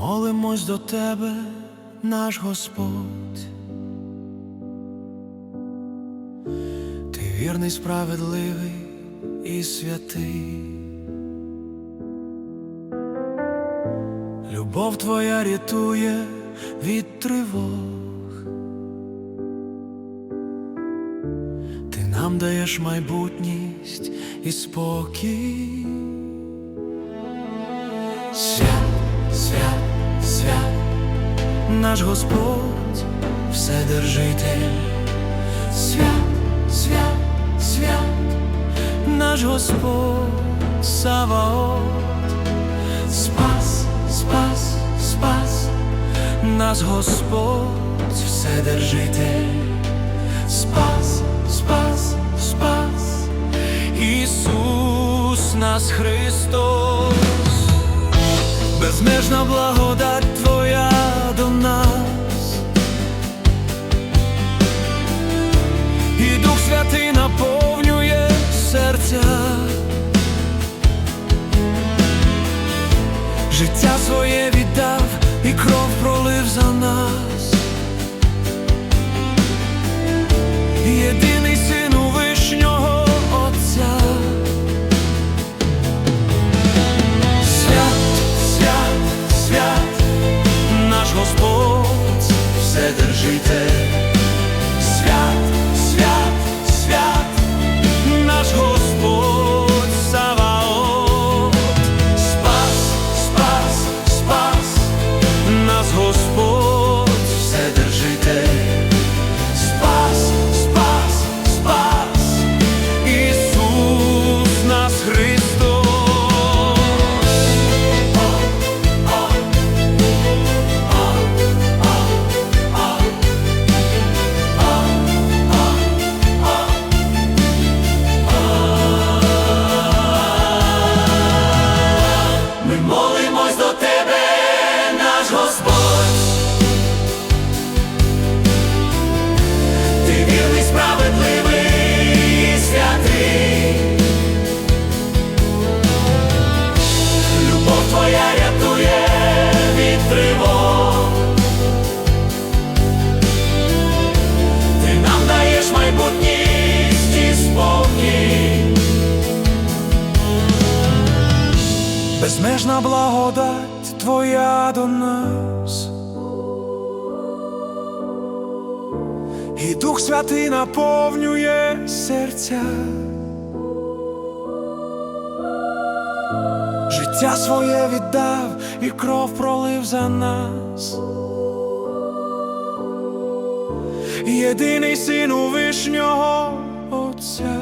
молимось до тебе, наш Господь. Ти вірний, справедливий і святий. Любов твоя рятує від тривог. Ти нам даєш майбутність і спокій. Наш Господь, Вседержитель. Свят, свят, свят, наш Господь, Саваот. Спас, спас, спас, нас Господь, Вседержитель. Спас, спас, спас, Ісус нас Христос. Безмежна благодать Вседержитель. Твоя рятує від тривог. Ти нам даєш майбутність і спокій. Безмежна благодать Твоя до нас, і Дух Святий наповнює серця, життя своє віддав і кров пролив за нас. Єдиний син у вишнього Отця.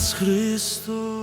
Спас, Ісус, нас Христос.